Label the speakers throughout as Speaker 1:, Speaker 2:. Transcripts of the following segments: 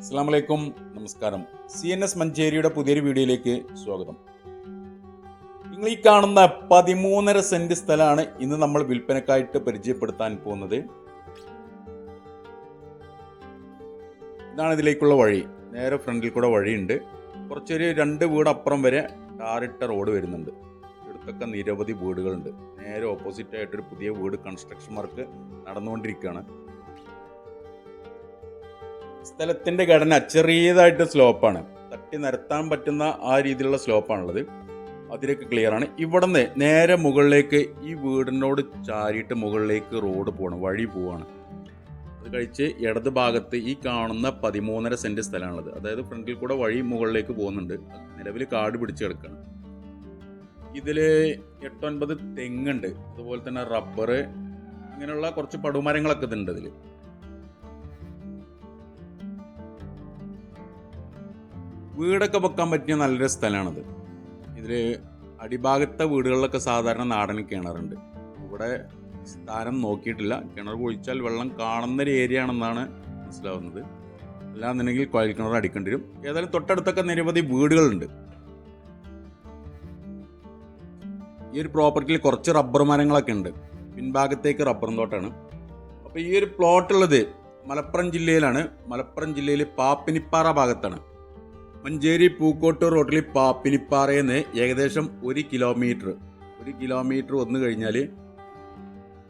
Speaker 1: അസ്സാം വലൈക്കും നമസ്കാരം. സി എൻ എസ് മഞ്ചേരിയുടെ പുതിയൊരു വീഡിയോയിലേക്ക് സ്വാഗതം. നിങ്ങൾ ഈ കാണുന്ന പതിമൂന്നര സെന്റ് സ്ഥലമാണ് ഇന്ന് നമ്മൾ വിൽപ്പനക്കായിട്ട് പരിചയപ്പെടുത്താൻ പോകുന്നത്. ഇതാണ് ഇതിലേക്കുള്ള വഴി. നേരെ ഫ്രണ്ടിൽ കൂടെ വഴിയുണ്ട്. കുറച്ചൊരു രണ്ട് വീട് അപ്പുറം വരെ ടാറിട്ട റോഡ് വരുന്നുണ്ട്. ഇവിടുത്തൊക്കെ നിരവധി വീടുകളുണ്ട്. നേരെ ഓപ്പോസിറ്റ് ആയിട്ടൊരു പുതിയ വീട് കൺസ്ട്രക്ഷൻ വർക്ക് നടന്നുകൊണ്ടിരിക്കുകയാണ്. സ്ഥലത്തിന്റെ ഘടന ചെറിയതായിട്ട് സ്ലോപ്പാണ്. തട്ടി നിരത്താൻ പറ്റുന്ന ആ രീതിയിലുള്ള സ്ലോപ്പാണുള്ളത്. അതിലേക്ക് ക്ലിയർ ആണ്. ഇവിടെ നിന്ന് നേരെ മുകളിലേക്ക് ഈ വീടിനോട് ചാരിയിട്ട് മുകളിലേക്ക് റോഡ് പോകണം വഴി പോവാണ്. അത് കഴിച്ച് ഇടത് ഭാഗത്ത് ഈ കാണുന്ന പതിമൂന്നര സെന്റ് സ്ഥലമാണുള്ളത്. അതായത് ഫ്രണ്ടിൽ കൂടെ വഴി മുകളിലേക്ക് പോകുന്നുണ്ട്. നിലവിൽ കാട് പിടിച്ച് കിടക്കണം. ഇതിൽ എട്ടൊൻപത് തെങ്ങുണ്ട്. അതുപോലെ തന്നെ റബ്ബർ ഇങ്ങനെയുള്ള കുറച്ച് പടുമരങ്ങളൊക്കെ ഇതുണ്ട് ഇതിൽ വീടൊക്കെ വെക്കാൻ പറ്റിയ നല്ലൊരു സ്ഥലമാണത്. ഇതിൽ അടിഭാഗത്തെ വീടുകളിലൊക്കെ സാധാരണ നാടൻ കിണറുണ്ട്. ഇവിടെ സ്ഥാനം നോക്കിയിട്ടില്ല. കിണർ കുഴിച്ചാൽ വെള്ളം കാണുന്ന ഒരു ഏരിയ ആണെന്നാണ് മനസ്സിലാവുന്നത്. അല്ലാന്നുണ്ടെങ്കിൽ കുഴൽ കിണർ അടിക്കേണ്ടി വരും. ഏതായാലും തൊട്ടടുത്തൊക്കെ നിരവധി വീടുകളുണ്ട്. ഈ ഒരു പ്രോപ്പർട്ടിയിൽ കുറച്ച് റബ്ബർ മരങ്ങളൊക്കെ ഉണ്ട്. പിൻഭാഗത്തേക്ക് റബ്ബറും തോട്ടാണ്. അപ്പോൾ ഈ ഒരു പ്ലോട്ടുള്ളത് മലപ്പുറം ജില്ലയിലാണ്. മലപ്പുറം ജില്ലയിൽ പാപ്പിനിപ്പാറ ഭാഗത്താണ്. മഞ്ചേരി പൂക്കോട്ട് റോഡിൽ പാപ്പിലിപ്പാറയിൽ നിന്ന് ഏകദേശം ഒരു കിലോമീറ്റർ. ഒരു കിലോമീറ്റർ വന്നു കഴിഞ്ഞാൽ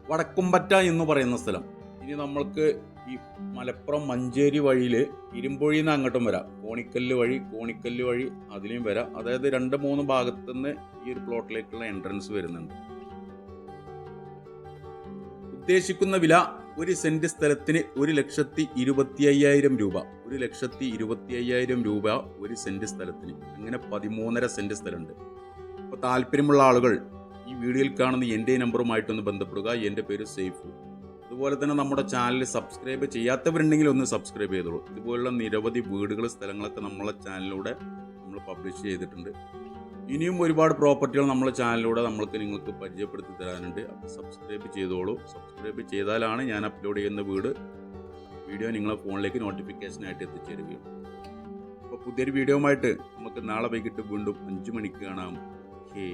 Speaker 1: വടക്കുംപറ്റ എന്ന് പറയുന്ന സ്ഥലം. ഇനി നമ്മൾക്ക് ഈ മലപ്പുറം മഞ്ചേരി വഴിയിൽ ഇരുമ്പൊഴിയിൽ നിന്ന് അങ്ങോട്ടും വരാം. കോണിക്കല്ല് വഴി കോണിക്കല്ല് വഴി അതിലെയും വരാം. അതായത് രണ്ട് മൂന്ന് ഭാഗത്തുനിന്ന് ഈ ഒരു പ്ലോട്ടിലേക്കുള്ള എൻട്രൻസ് വരുന്നുണ്ട്. ഉദ്ദേശിക്കുന്ന വില ഒരു സെന്റ് സ്ഥലത്തിന് ഒരു ലക്ഷത്തി ഇരുപത്തി അയ്യായിരം രൂപ. ഒരു ലക്ഷത്തി ഇരുപത്തി അയ്യായിരം രൂപ ഒരു സെന്റ് സ്ഥലത്തിന്. അങ്ങനെ പതിമൂന്നര സെന്റ് സ്ഥലമുണ്ട്. അപ്പോൾ താല്പര്യമുള്ള ആളുകൾ ഈ വീഡിയോയിൽ കാണുന്ന എന്റെ നമ്പറുമായിട്ടൊന്ന് ബന്ധപ്പെടുക. എന്റെ പേര് സേഫു അതുപോലെ തന്നെ നമ്മുടെ ചാനൽ സബ്സ്ക്രൈബ് ചെയ്യാത്തവരുണ്ടെങ്കിൽ ഒന്ന് സബ്സ്ക്രൈബ് ചെയ്തോളൂ. ഇതുപോലുള്ള നിരവധി വീടുകൾ സ്ഥലങ്ങളൊക്കെ നമ്മളെ ചാനലിലൂടെ നമ്മൾ പബ്ലിഷ് ചെയ്തിട്ടുണ്ട്. ഇനിയും ഒരുപാട് പ്രോപ്പർട്ടികൾ നമ്മളെ ചാനലിലൂടെ നമ്മൾക്ക് നിങ്ങൾക്ക് പരിചയപ്പെടുത്തി തരാനുണ്ട്. അപ്പോൾ സബ്സ്ക്രൈബ് ചെയ്തോളൂ. സബ്സ്ക്രൈബ് ചെയ്താലാണ് ഞാൻ അപ്ലോഡ് ചെയ്യുന്ന വീട് വീഡിയോ നിങ്ങളെ ഫോണിലേക്ക് നോട്ടിഫിക്കേഷനായിട്ട് എത്തിച്ചേരുകയും. അപ്പോൾ പുതിയൊരു വീഡിയോയുമായിട്ട് നമുക്ക് നാളെ വൈകിട്ട് വീണ്ടും അഞ്ച് മണിക്ക് കാണാം. ബൈ